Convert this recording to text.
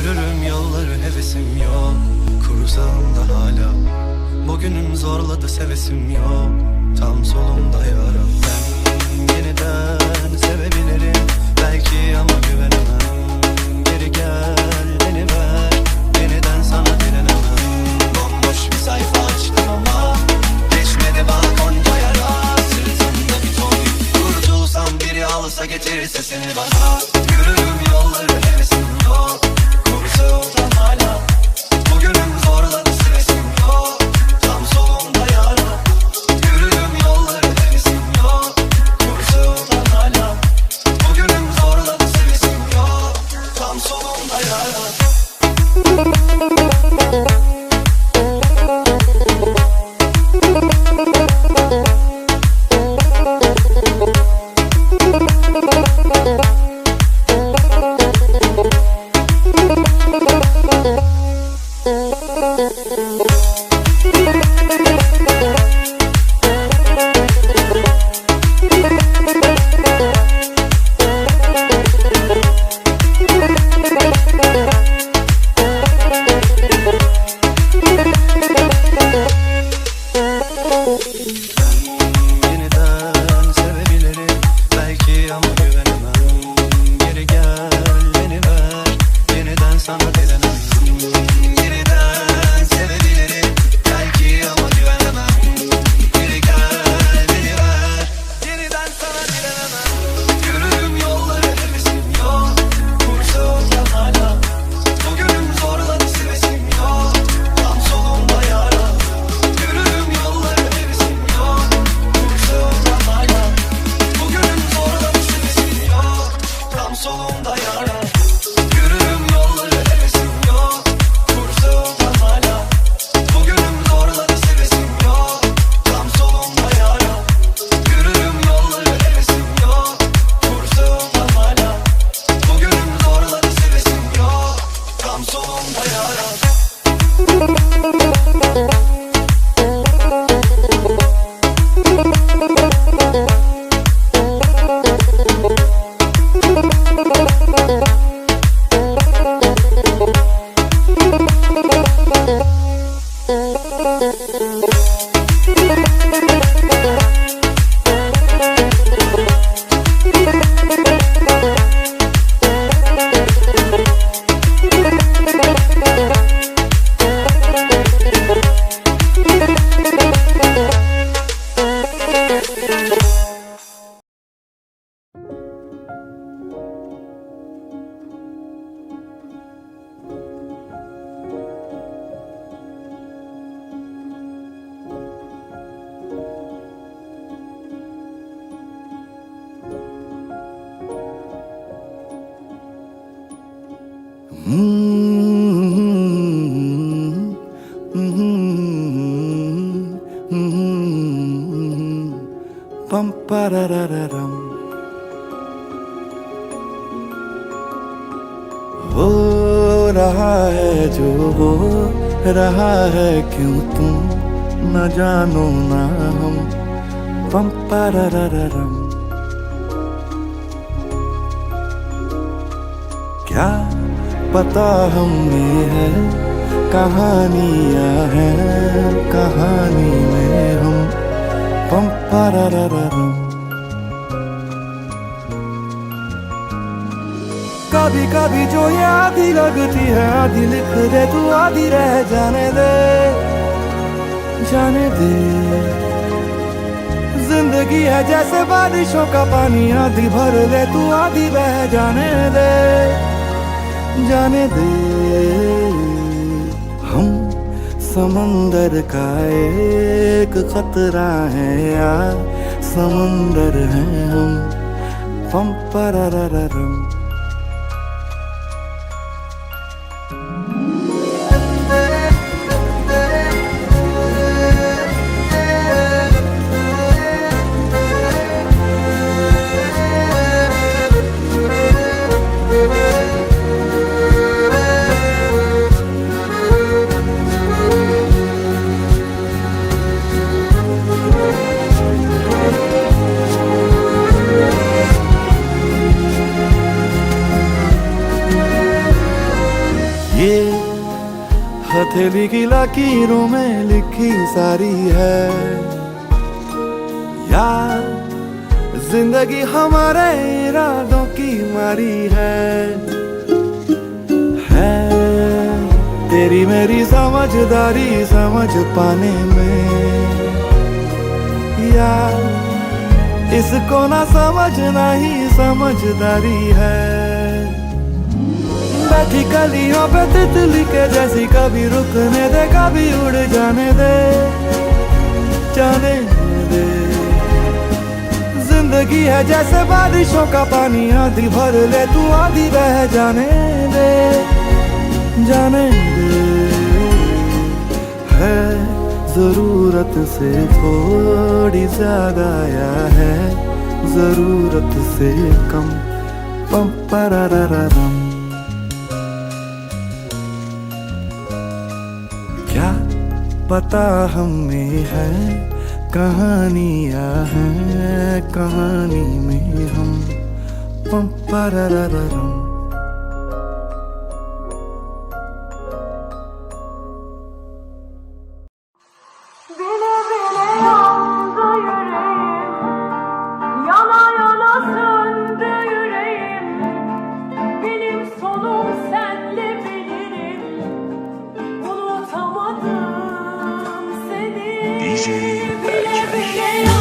Yürürüm yolları hevesim yok. Kuru sağımda hala. Bugünüm zorladı sevesim yok. Tam solumda yaram Ben. Yeniden sevebilirim. Belki ama güvenemem. Geri gel beni ver. Yeniden sana direnemem. Bomboş bir sayfa açtım ama Geçmedi bana konca yara. Sırtımda bir ton. Kurtulsam biri alsa getirirse seni bana Pam, pararararam. हो रहा है जो हो रहा है क्यों तुम न जानो ना हम। पम पररररम क्या पता हमें है? कहानियाँ हैं, कहानी कभी कभी जो ये आधी लगती है, आधी लिख दे, तू आधी रह जाने दे जाने दे। ज़िंदगी है जैसे बारिशों का पानी, आधी भर ले तू आधी बह जाने दे जाने दे। समंदर का एक खतरा है यार। समंदर है हम पम पररररम हथेली की लकीरों में लिखी सारी है। यार, ज़िंदगी हमारे इरादों की मारी है। है, तेरी मेरी समझदारी समझ पाने में। यार, इसको ना समझना ही समझदारी है। बैठी कलियों पे तितली के जैसी, कभी रुकने दे, कभी उड़ जाने दे जाने दे। ज़िंदगी है जैसे बारिशों का पानी, आधी भर ले, तू आधी बह जाने दे जाने दे। है ज़रूरत से थोड़ी ज़्यादा या है ज़रूरत से कम, पम, पररररम। क्या पता हमें है कहानियाँ हैं कहानी में हम पम पररररम easy.